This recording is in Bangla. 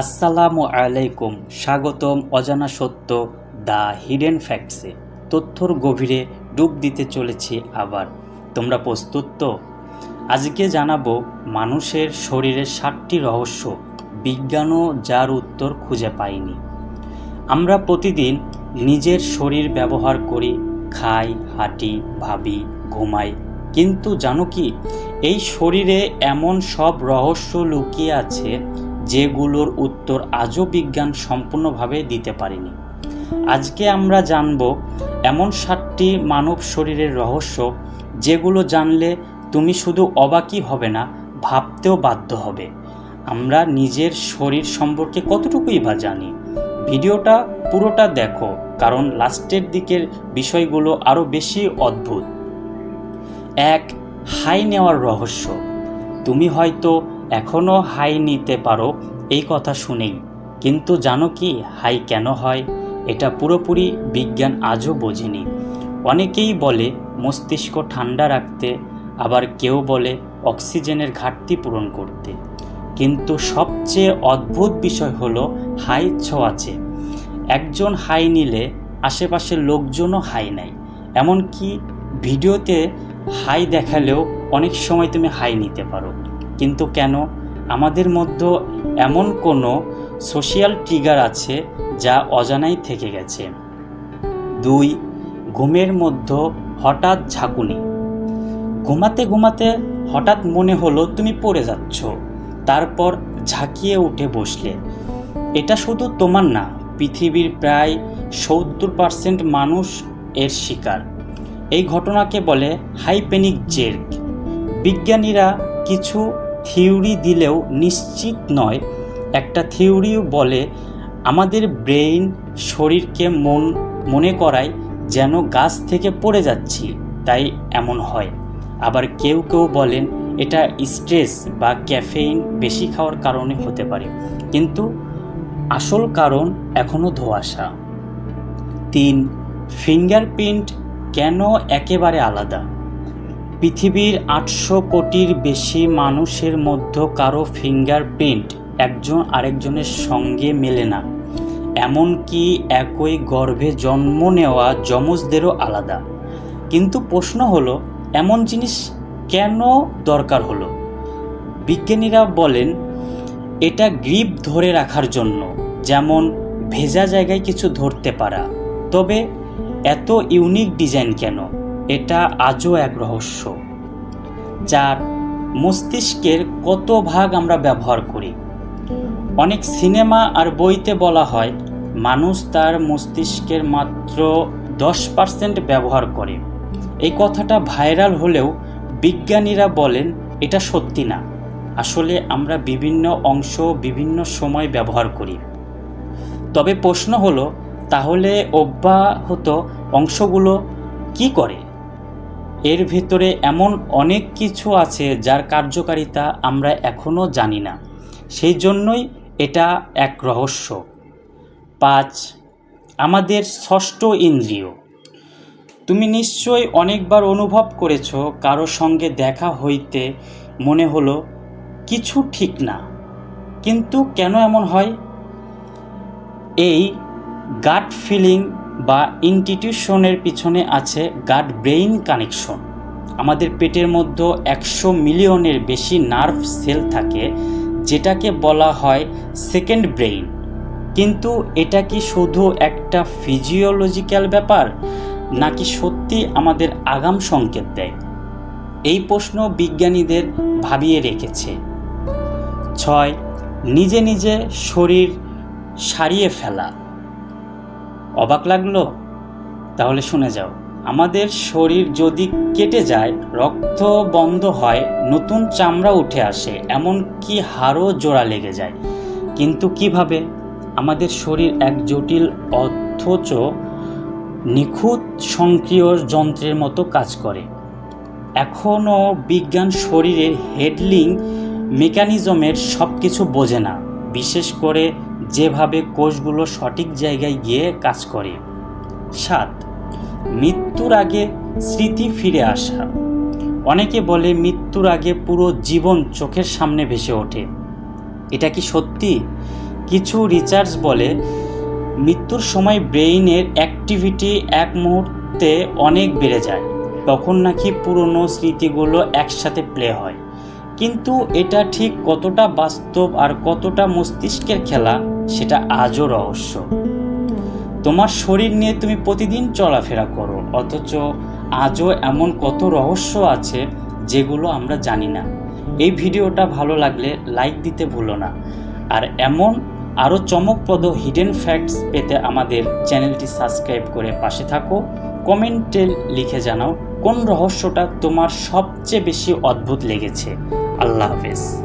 আসসালামু আলাইকুম, স্বাগতম অজানা সত্য দ্য হিডেন ফ্যাক্টসে তথ্যর গভীরে ডুব দিতে চলেছি আবার। তোমরা প্রস্তুত তো? আজকে জানাব মানুষের শরীরের ষাটটি রহস্য বিজ্ঞানও যার উত্তর খুঁজে পায়নি আমরা প্রতিদিন নিজের শরীর ব্যবহার করি, খাই, হাঁটি, ভাবি, ঘুমাই। কিন্তু জানো কি, এই শরীরে এমন সব রহস্য লুকিয়ে আছে যেগুলোর উত্তর আজও বিজ্ঞান সম্পূর্ণভাবে দিতে পারেনি। আজকে আমরা জানব এমন সাতটি মানব শরীরের রহস্য যেগুলো জানলে তুমি শুধু অবাকই হবে না, ভাবতেও বাধ্য হবে। আমরা নিজের শরীর সম্পর্কে কতটুকুই বা জানি? ভিডিওটা পুরোটা দেখো, কারণ লাস্টের দিকের বিষয়গুলো আরও বেশি অদ্ভুত। এক, হাই নেওয়ার রহস্য। তুমি হয়তো এখনও হাই নিতে পারো, এই কথা শুনেই। কিন্তু জানো কি, হাই কেন হয়? এটা পুরোপুরি বিজ্ঞান আজও বোঝেনি। অনেকেই বলে, মস্তিষ্ক ঠান্ডা রাখতে, আবার কেউ বলে, অক্সিজেনের ঘাটতি পূরণ করতে। কিন্তু সবচেয়ে অদ্ভুত বিষয় হলো, হাই ছোঁয়াচে একজন হাই নিলে আশেপাশের লোকজনও হাই নেয় এমনকি ভিডিওতে হাই দেখালেও অনেক সময় তুমি হাই নিতে পারো। কিন্তু কেন? আমাদের মধ্যে এমন কোনো সোশিয়াল ট্রিগার আছে যা অজানাই থেকে গেছে। দুই, ঘুমের মধ্যে হঠাৎ ঝাঁকুনি। ঘুমাতে ঘুমাতে হঠাৎ মনে হলো, তুমি পড়ে যাচ্ছ। তারপর ঝাঁকিয়ে উঠে বসলে। এটা শুধু তোমার না, পৃথিবীর প্রায় সত্তর পার্সেন্ট মানুষ এর শিকার। এই ঘটনাকে বলে হাইপেনিক জের্ক বিজ্ঞানীরা কিছু থিওরি দিলেও নিশ্চিত নয়। একটা থিওরিও বলে, আমাদের ব্রেইন শরীরকে মন, মনে করায় যেন গাছ থেকে পড়ে যাচ্ছি, তাই এমন হয়। আবার কেউ কেউ বলেন, এটা স্ট্রেস বা ক্যাফেইন বেশি খাওয়ার কারণে হতে পারে। কিন্তু আসল কারণ এখনও ধোঁয়াশা। তিন, ফিঙ্গারপ্রিন্ট কেন একেবারে আলাদা? পৃথিবীর আটশো কোটির বেশি মানুষের মধ্যে কারও ফিঙ্গারপ্রিন্ট একজন আরেকজনের সঙ্গে মেলে না। এমনকি একই গর্ভে জন্ম নেওয়া যমজদেরও আলাদা। কিন্তু প্রশ্ন হলো, এমন জিনিস কেন দরকার হলো? বিজ্ঞানীরা বলেন, এটা গ্রিপ ধরে রাখার জন্য, যেমন ভেজা জায়গায় কিছু ধরতে পারা। তবে এত ইউনিক ডিজাইন কেন? এটা আজও এক রহস্য, যার মস্তিষ্কের কত ভাগ আমরা ব্যবহার করি। অনেক সিনেমা আর বইতে বলা হয়, মানুষ তার মস্তিষ্কের মাত্র দশ পার্সেন্ট ব্যবহার করে। এই কথাটা ভাইরাল হলেও বিজ্ঞানীরা বলেন এটা সত্যি না। আসলে আমরা বিভিন্ন অংশ বিভিন্ন সময় ব্যবহার করি। তবে প্রশ্ন হলো, তাহলে অব্যাহত অংশগুলো কি করে? এর ভেতরে এমন অনেক কিছু আছে যার কার্যকারিতা আমরা এখনও জানি না। সেই জন্যই এটা এক রহস্য। পাঁচ, আমাদের ষষ্ঠ ইন্দ্রিয়। তুমি নিশ্চয়ই অনেকবার অনুভব করেছ কারও সঙ্গে দেখা হইতে মনে হলো, কিছু ঠিক না। কিন্তু কেন এমন হয়? এই গাট ফিলিং বা ইনটিটিউশনের পিছনে আছে গাট ব্রেইন কানেকশন। আমাদের পেটের মধ্যে একশো মিলিয়নের বেশি নার্ভ সেল থাকে, যেটাকে বলা হয় সেকেন্ড ব্রেইন। কিন্তু এটা কি শুধু একটা ফিজিওলজিক্যাল ব্যাপার, নাকি সত্যি আমাদের আগাম সংকেত দেয়? এই প্রশ্ন বিজ্ঞানীদের ভাবিয়ে রেখেছে। ছয়, নিজে নিজে শরীর সারিয়ে ফেলা। অবাক লাগল? তাহলে শুনে যাও। আমাদের শরীর যদি কেটে যায়, রক্ত বন্ধ হয়, নতুন চামড়া উঠে আসে এমনকি হাড়ও জোড়া লেগে যায়? কিন্তু কীভাবে? আমাদের শরীর এক জটিল অথচ নিখুঁত সক্রিয় যন্ত্রের মতো কাজ করে। এখনও বিজ্ঞান শরীরের হেডলিং মেকানিজমের সব কিছু বোঝে না, বিশেষ করে যেভাবে কোষগুলো সঠিক জায়গায় গিয়ে কাজ করে। সাত, মৃত্যুর আগে স্মৃতি ফিরে আসা। অনেকে বলে মৃত্যুর আগে পুরো জীবন চোখের সামনে ভেসে ওঠে। এটা কি সত্যি? কিছু রিচার্জ বলে মৃত্যুর সময় ব্রেইনের অ্যাক্টিভিটি এক মুহূর্তে অনেক বেড়ে যায়। তখন নাকি পুরনো স্মৃতিগুলো একসাথে প্লে হয়। কিন্তু এটা ঠিক কতটা বাস্তব আর কতটা মস্তিষ্কের খেলা সেটা আজও রহস্য। তোমার শরীর নিয়ে তুমি প্রতিদিন চলাফেরা করো, অথচ আজও এমন কত রহস্য আছে যেগুলো আমরা জানি না। এই ভিডিওটা ভালো লাগলে লাইক দিতে ভুলো না। আর এমন আরও চমকপ্রদ হিডেন ফ্যাক্টস পেতে আমাদের চ্যানেলটি সাবস্ক্রাইব করে পাশে থাকো। কমেন্টে লিখে জানাও কোন রহস্যটা তোমার সবচেয়ে বেশি অদ্ভুত লেগেছে। আল্লাহ হাফেজ।